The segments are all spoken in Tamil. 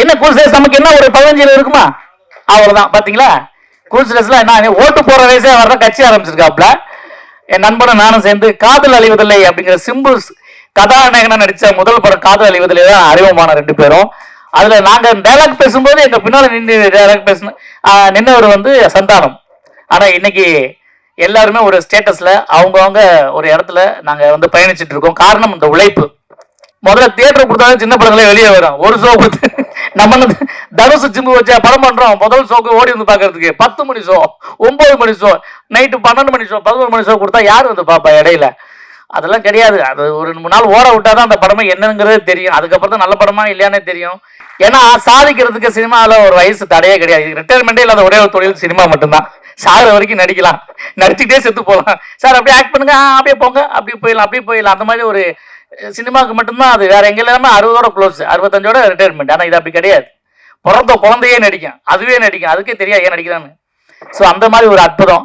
என்ன கூல்ஸ்லெஸ் நமக்கு என்ன ஒரு பதினஞ்சு இருக்குமா? அவ்வளவுதான். பாத்தீங்களா? கூல்ஸ்லெஸ்ல என்ன ஓட்டு போற வயசே வர்ற கட்சி ஆரம்பிச்சிருக்காப்ல என் நண்பனும் நானும் சேர்ந்து காதல் அழிவதில்லை அப்படிங்கிற சிம்பிள் கதாநாயகனா நடிச்ச முதல் படம் காதல் அழிவதில்லை தான் அறிமுகமான ரெண்டு பேரும். அதுல நாங்க டைலாக் பேசும்போது எங்க பின்னால நின்று டைலாக் பேசணும் நின்னவர் வந்து சந்தானம். ஆனா இன்னைக்கு எல்லாருமே ஒரு ஸ்டேட்டஸ்ல அவங்கவுங்க ஒரு இடத்துல நாங்க வந்து பயணிச்சுட்டு இருக்கோம். காரணம் இந்த உழைப்பு. முதல்ல தியேட்டர் கொடுத்தாலும் சின்ன படங்களே வெளியே வரும். ஒரு ஷோ கொடுத்து நம்ம தனுசு ஜிம்மு வச்சா படம் பண்றோம். முதல் ஷோக்கு ஓடி வந்து பாக்குறதுக்கு பத்து மணி ஷோ ஒன்பது மணி ஷோ நைட்டு பன்னெண்டு மணி ஷோ பதினோரு மணி ஷோ கொடுத்தா யார் வந்து பாப்பா இடையில? அதெல்லாம் கிடையாது. அது ஒரு ரெண்டு மூணு நாள் ஓட விட்டாதான் அந்த படமே என்னங்கிறது தெரியும். அதுக்கப்புறம் தான் நல்ல படமா இல்லையானே தெரியும். ஏன்னா சாதிக்கிறதுக்கு சினிமாவில் ஒரு வயசு தடையே கிடையாது. ரிட்டையர்மெண்ட்டே இல்லாத ஒரே ஒரு தொழில் சினிமா மட்டும்தான். சாகிற வரைக்கும் நடிக்கலாம். நடிச்சுக்கிட்டே செத்து போகலாம் சார் அப்படியே ஆக்ட் பண்ணுங்க. அப்படியே போங்க. அப்படியே போயிடலாம். அப்படியே போயிடலாம். அந்த மாதிரி ஒரு சினிமாவுக்கு மட்டும்தான் அது. வேற எங்க இல்லாம அறுபதோட க்ளோஸ் அறுபத்தஞ்சோட ரிட்டையர்மெண்ட் ஆனால் இது அப்படி கிடையாது. பிறந்த குழந்தையே நடிக்கும். அதுவே நடிக்கும். அதுக்கே தெரியாது ஏன் நடிக்கிறான்னு ஸோ அந்த மாதிரி ஒரு அற்புதம்.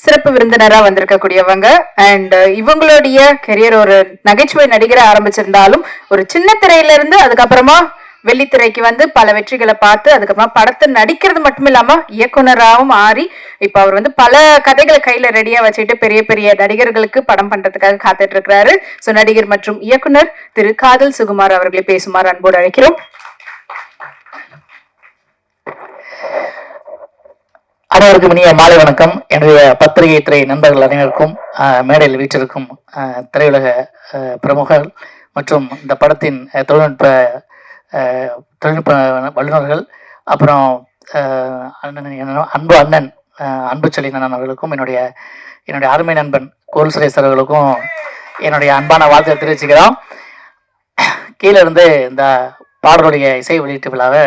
சிறப்பு விருந்தினரா வந்திருக்கக்கூடியவங்க அண்ட் இவங்களுடைய கெரியர் ஒரு நகைச்சுவை நடிகரை ஆரம்பிச்சிருந்தாலும் ஒரு சின்ன திரையில இருந்து அதுக்கப்புறமா வெள்ளித்திரைக்கு வந்து பல வெற்றிகளை பார்த்து அதுக்கப்புறமா படத்தை நடிக்கிறது மட்டும் இல்லாம இயக்குனராகவும் ஆறி இப்ப அவர் வந்து பல கதைகளை கையில ரெடியா வச்சுட்டு பெரிய பெரிய நடிகர்களுக்கு படம் பண்றதுக்காக காத்துட்டு இருக்கிறாரு சோ நடிகர் மற்றும் இயக்குனர் திரு காதல் சுகுமார் அவர்களை பேசுமாறு அன்போடு அழைக்கிறோம். அனைவருக்கும் இனிய மாலை வணக்கம். என்னுடைய பத்திரிகை துறை நண்பர்கள் அனைவருக்கும் ஆஹ், மேடையில் வீற்றிருக்கும் ஆஹ், திரையுலக ஆஹ், பிரமுகர்கள் மற்றும் இந்த படத்தின் தொழில்நுட்ப தொழில்நுட்ப வல்லுநர்கள் அப்புறம் அண்ணன் என்ன- அன்பு அண்ணன் அன்பு செல்லினன் அவர்களுக்கும் என்னுடைய என்னுடைய அருமை நண்பன் கோல் சுரேஷ் அவர்களுக்கும் என்னுடைய அன்பான வாழ்த்தை தெரிவிச்சுக்கிறோம். கீழே இருந்து இந்த பாடலுடைய இசை வெளியீட்டு விழாவை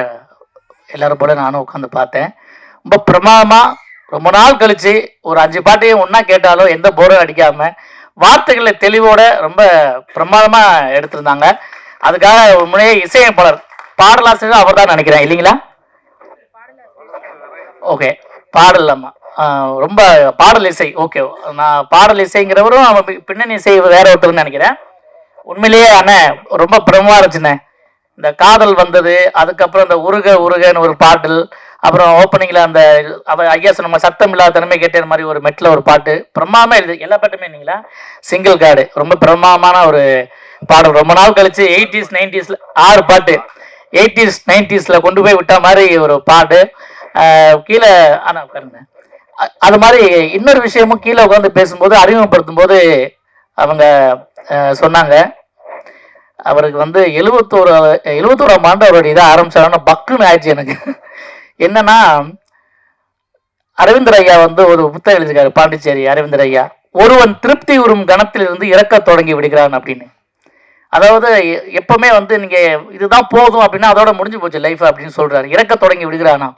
எல்லாரும் போல நானும் உட்காந்து பார்த்தேன். ரொம்ப பிரமாதமாக ரொம்ப நாள் கழித்து ஒரு அஞ்சு பாட்டையும் ஒன்றா கேட்டாலும் எந்த போரும் அடிக்காமல் வார்த்தைகளை தெளிவோட ரொம்ப பிரமாதமாக எடுத்திருந்தாங்க. அதுக்காக ஒரு இசையமைப்பாளர் பாடலாசிரியர் அவர் தான் நினைக்கிறேன் இல்லைங்களா? ஓகே பாடல் ஆமா ரொம்ப பாடல் இசை ஓகே. நான் பாடல் இசைங்கிறவரும் அவன் பி- பின்னணி இசை வேற ஒருத்தர்னு நினைக்கிறேன். உண்மையிலேயே அண்ணே ரொம்ப பிரமமா இருந்துச்சுண்ணே. இந்த காதல் வந்தது அதுக்கப்புறம் இந்த உருக உருகன்னு ஒரு பாடல் அப்புறம் ஓப்பனிங்கில் அந்த அவ ஐயா நம்ம சத்தம் இல்லாத தன்மை கேட்ட மாதிரி ஒரு மெட்டில் ஒரு பாட்டு பிரமாதமா எழுது எல்லா பாட்டுமே இல்லைங்களா? சிங்கிள் கார்டு ரொம்ப பிரமாமான ஒரு பாடல் ரொம்ப நாள் கழிச்சு எயிட்டிஸ் நைன்டிஸ்ல ஆறு பாட்டு. எயிட்டிஸ் நைன்டிஸ்ல கொண்டு போய் விட்ட மாதிரி ஒரு பாட்டு. கீழே ஆனா உட்காருங்க அது மாதிரி இன்னொரு விஷயமும் கீழே உட்காந்து பேசும்போது அறிமுகப்படுத்தும் போது அவங்க சொன்னாங்க. அவருக்கு வந்து எழுபத்தோரு எழுபத்தோராம் ஆண்டு அவருடைய இதை ஆரம்பிச்சாருன்னா பக்குன்னு ஆயிடுச்சு எனக்கு. என்னன்னா அரவிந்தர் ஐயா வந்து ஒரு புத்தகம் எழுதிருக்காரு பாண்டிச்சேரி அரவிந்தர் ஐயா. ஒருவன் திருப்தி உறும் கணத்தில் இருந்து இறக்க தொடங்கி விடுகிறான் அப்படின்னு. அதாவது எ- எப்பவுமே வந்து நீங்க இதுதான் போதும் அப்படின்னா அதோட முடிஞ்சு போச்சு லைஃப் அப்படின்னு சொல்றாரு. இறக்க தொடங்கி விடுகிறானா?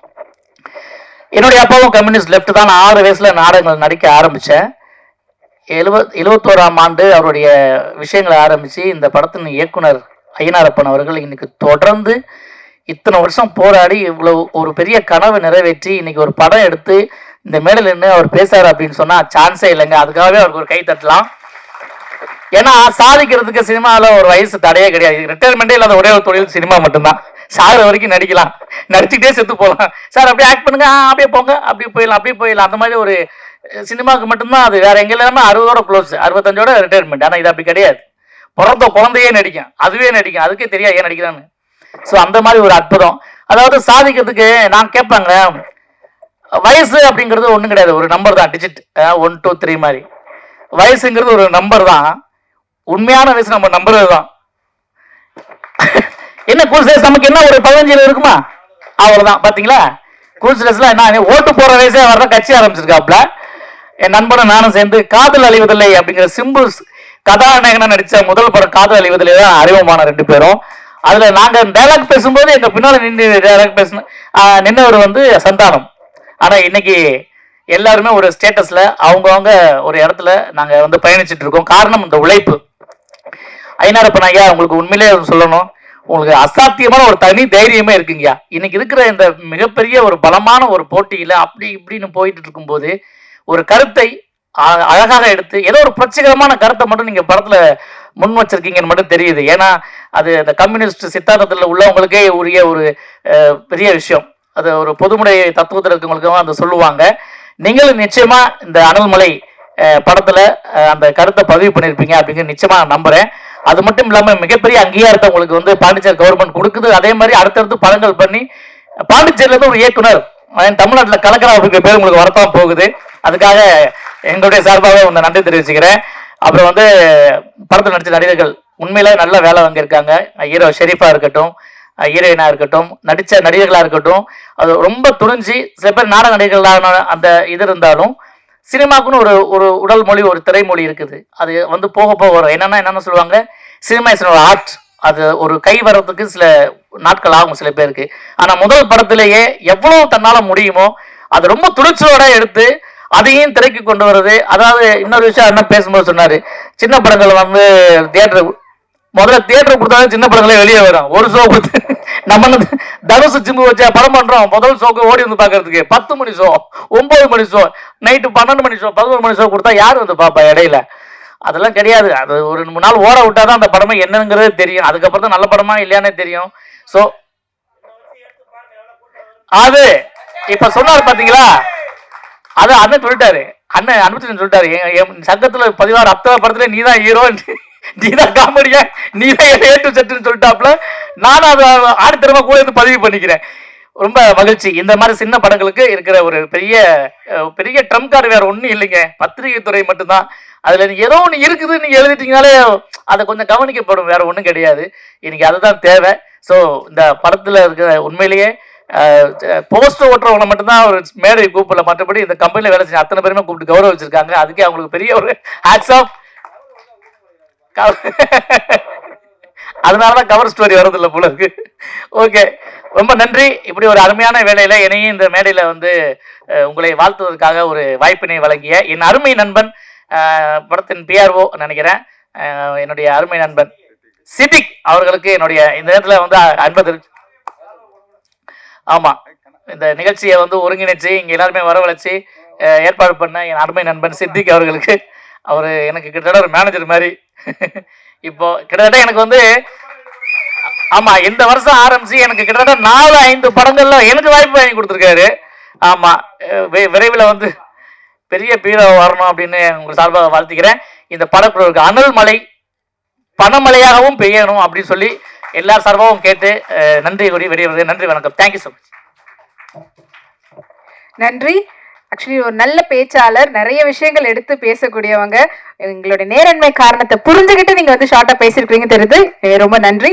என்னுடைய அப்பாவும் கம்யூனிஸ்ட் லெஃப்ட் தான். நான் ஆறு வயசுல நாடகங்கள் நடிக்க ஆரம்பிச்சேன். எழுபத் எழுபத்தோராம் ஆண்டு அவருடைய விஷயங்களை ஆரம்பிச்சு இந்த படத்தின் இயக்குனர் ஐயனாரப்பன் அவர்கள் இன்னைக்கு தொடர்ந்து இத்தனை வருஷம் போராடி இவ்வளவு ஒரு பெரிய கனவை நிறைவேற்றி இன்னைக்கு ஒரு படம் எடுத்து இந்த மேடல் நின்று அவர் பேசுறாரு அப்படின்னு சொன்னா சான்ஸே இல்லைங்க. அதுக்காகவே அவருக்கு ஒரு கை தட்டலாம். ஏன்னா சாதிக்கிறதுக்கு சினிமாவில் ஒரு வயசு தடையே கிடையாது. ரிட்டையர்மெண்ட்டே இல்லாத ஒரே ஒரு தொழில் சினிமா மட்டும்தான். சாகிற வரைக்கும் நடிக்கலாம். நடிச்சுக்கிட்டே செத்து போகலாம். சார் அப்படியே ஆக்ட் பண்ணுங்க. ஆ, அப்படியே போங்க. அப்படியே போயிடலாம் அப்படியே போயிடலாம். அந்த மாதிரி ஒரு சினிமாவுக்கு மட்டும்தான் அது வேற எங்க எல்லாமே அறுபதோட க்ளோஸ் அறுபத்தஞ்சோட ரிட்டையர்மெண்ட் ஆனால் இது அப்படி கிடையாது. பிறந்த குழந்தையே நடிக்கும். அதுவே நடிக்கும். அதுக்கே தெரியாது ஏன் நடிக்கிறான்னு. ஸோ அந்த மாதிரி ஒரு அற்புதம். அதாவது சாதிக்கிறதுக்கு நான் கேட்பாங்க வயசு அப்படிங்கிறது ஒன்றும் கிடையாது. ஒரு நம்பர் தான். டிஜிட் ஒன் டூ த்ரீ மாதிரி. வயசுங்கிறது ஒரு நம்பர் தான். உண்மையான வயசு நம்ம நம்புறது தான். என்ன கூல்ஸ்லெஸ் நமக்கு என்ன ஒரு பதினஞ்சு இருக்குமா? அவ்வளவுதான். பாத்தீங்களா? கூல்ஸ்லெஸ்ல என்ன ஓட்டு போற வயசே வர்ற கட்சி ஆரம்பிச்சிருக்காப்ல என் நண்பனும் நானும் சேர்ந்து காதல் அழிவதில்லை அப்படிங்கிற சிம்பிள் கதாநாயகனா நடிச்ச முதல் படம் காதல் அழிவதில்லை தான் அறிமுகமான ரெண்டு பேரும். அதுல நாங்க டைலாக் பேசும்போது எங்க பின்னால நின்று டைலாக் பேசின நின்னவர் வந்து சந்தானம். ஆனா இன்னைக்கு எல்லாருமே ஒரு ஸ்டேட்டஸ்ல அவங்கவுங்க ஒரு இடத்துல நாங்க வந்து பயணிச்சுட்டு இருக்கோம். காரணம் இந்த உழைப்பு. ஐநாரப்பன் ஐயா உங்களுக்கு உண்மையிலே சொல்லணும். உங்களுக்கு அசாத்தியமான ஒரு தனி தைரியமே இருக்குங்கய்யா. இன்னைக்கு இருக்கிற இந்த மிகப்பெரிய ஒரு பலமான ஒரு போட்டியில அப்படி இப்படின்னு போயிட்டு இருக்கும்போது ஒரு கருத்தை அ- அழகாக எடுத்து ஏதோ ஒரு புரட்சிகரமான கருத்தை மட்டும் நீங்க படத்துல முன் வச்சிருக்கீங்கன்னு மட்டும் தெரியுது. ஏன்னா அது அந்த கம்யூனிஸ்ட் சித்தாந்தத்தில் உள்ளவங்களுக்கே உரிய ஒரு பெரிய விஷயம். அது ஒரு பொதுமுறை தத்துவத்தில் இருக்கவங்களுக்கும் அதை சொல்லுவாங்க. நீங்களும் நிச்சயமா இந்த அனல்மலை படத்தில் படத்துல அந்த கருத்தை பதிவு பண்ணியிருப்பீங்க அப்படிங்கிற நிச்சயமா நான் நம்புறேன். அது மட்டும் இல்லாம மிகப்பெரிய அங்கீகாரத்தை உங்களுக்கு வந்து பாண்டிச்சேரி கவர்மெண்ட் கொடுக்குது. அதே மாதிரி அடுத்தடுத்து படங்கள் பண்ணி பாண்டிச்சேரியில இருந்து ஒரு இயக்குனர் தமிழ்நாட்டில் தமிழ்நாட்டுல கலக்கரா அப்படிங்கிற பேர் உங்களுக்கு வரத்தான் போகுது. அதுக்காக எங்களுடைய சார்பாக உங்க நன்றி தெரிவிச்சுக்கிறேன். அப்புறம் வந்து படத்தில் நடிச்ச நடிகர்கள் உண்மையில நல்ல வேலை வாங்கியிருக்காங்க ஹீரோ ஷெரீஃபா இருக்கட்டும் ஹீரோயினா இருக்கட்டும் நடிச்ச நடிகர்களா இருக்கட்டும் அது ரொம்ப துணிஞ்சு சில பேர் நாடக நடிகர்களான அந்த இது இருந்தாலும் சினிமாக்குன்னு ஒரு ஒரு உடல் மொழி ஒரு திரைமொழி இருக்குது. அது வந்து போக போக வரும். என்னென்னா என்னென்ன சொல்லுவாங்க? சினிமா இஸ் ஆர்ட் அது ஒரு கை வரதுக்கு சில நாட்கள் ஆகும் சில பேருக்கு. ஆனால் முதல் படத்திலேயே எவ்வளோ தன்னால் முடியுமோ அது ரொம்ப துணிச்சலோட எடுத்து அதையும் திரைக்கு கொண்டு வருது அதாவது இன்னொரு விஷயம் என்ன பேசும்போது சொன்னார்? சின்ன படங்கள் வந்து தியேட்டர் முதல்ல தியேட்டர் கொடுத்தாலும் சின்ன படங்களே வெளியே வரும். ஒரு ஷோ கொடுத்து நம்ம தனுசு சிம்பு வச்ச படம் பண்றோம். முதல் ஷோக்கு ஓடி வந்து பாக்குறதுக்கு பத்து மணி ஷோ ஒன்பது மணி ஷோ நைட்டு பன்னெண்டு மணி ஷோ பதினோரு மணி ஷோ கொடுத்தா யார் வந்து பாப்பா இடையில? அதெல்லாம் கிடையாது. அது ஒரு ரெண்டு மூணு நாள் ஓட விட்டாதான் அந்த படமே என்னங்கிறது தெரியும். அதுக்கப்புறம் தான் நல்ல படமா இல்லையானே தெரியும். ஸோ அது இப்ப சொன்னாரு பாத்தீங்களா? அது அண்ணன் சொல்லிட்டாரு. அண்ணன் அனுப்பிச்சு சொல்லிட்டாரு. என் சங்கத்துல பதினாறு அத்தனை படத்துல நீ தான் ஹீரோ நீ தான் காமெடியா நீ தான் ஏட்டு செட்டுன்னு சொல்லிட்டாப்ல நானும் அதை ஆடித்தரமா கூட இருந்து பதிவு பண்ணிக்கிறேன். ரொம்ப மகிழ்ச்சி. இந்த மாதிரி சின்ன படங்களுக்கு இருக்கிற ஒரு பெரிய பெரிய ட்ரம் கார்டு வேற ஒன்றும் இல்லைங்க. பத்திரிகை துறை மட்டும்தான். அதுல ஏதோ ஒன்று இருக்குது நீங்க எழுதிட்டீங்கனாலே அதை கொஞ்சம் கவனிக்கப்படும். வேற ஒன்றும் கிடையாது. இன்னைக்கு அதுதான் தேவை. ஸோ இந்த படத்துல இருக்கிற உண்மையிலேயே போஸ்டர் ஓட்டுறவங்களை மட்டும்தான் ஒரு மேடை கூப்பிடல. மற்றபடி இந்த கம்பெனியில் வேலை செஞ்ச அத்தனை பேருமே கூப்பிட்டு கௌரவிச்சிருக்காங்க. அதுக்கே அவங்களுக்கு பெரிய ஒரு ஹேட்ஸ் ஆஃப் அதனாலதான் கவர் ஸ்டோரி வரதில்லை போல இருக்கு. ஓகே ரொம்ப நன்றி. இப்படி ஒரு அருமையான வேலையில என்னையும் இந்த மேடையில வந்து உங்களை வாழ்த்துவதற்காக ஒரு வாய்ப்பினை வழங்கிய என் அருமை நண்பன் படத்தின் பிஆர்ஓ நினைக்கிறேன். என்னுடைய அருமை நண்பன் சிதிக் அவர்களுக்கு என்னுடைய இந்த நேரத்தில் வந்து அன்பது ஆமா. இந்த நிகழ்ச்சியை வந்து ஒருங்கிணைச்சு இங்க எல்லாருமே வரவழைச்சு ஏற்பாடு பண்ண என் அருமை நண்பன் சித்திக் அவர்களுக்கு. அவர் எனக்கு கிட்டத்தட்ட ஒரு மேனேஜர் மாதிரி இப்போ கிட்டத்தட்ட எனக்கு வந்து ஆமா இந்த வருஷம் ஆரம்பிச்சு எனக்கு கிட்டத்தட்ட நாலு ஐந்து படங்கள்ல எனக்கு வாய்ப்பு வாங்கி கொடுத்துருக்காரு. ஆமா வி- விரைவில் வந்து பெரிய பீரோ வரணும் அப்படின்னு உங்க சார்பாக வாழ்த்துக்கிறேன். இந்த படக்குழுவுக்கு அனல் மலை பணமழையாகவும் பெய்யணும் அப்படின்னு சொல்லி எல்லா சார்பாகவும் கேட்டு நன்றி கூறி வெளியே நன்றி வணக்கம். தேங்க்யூ ஸோ மச் நன்றி. ஆக்சுவலி ஒரு நல்ல பேச்சாளர் நிறைய விஷயங்கள் எடுத்து பேசக்கூடியவங்க. எங்களுடைய நேரன்மை காரணத்தை புரிஞ்சுக்கிட்டு நீங்க வந்து ஷார்ட்டா பேசிருக்கீங்க தெரியுது ரொம்ப நன்றி.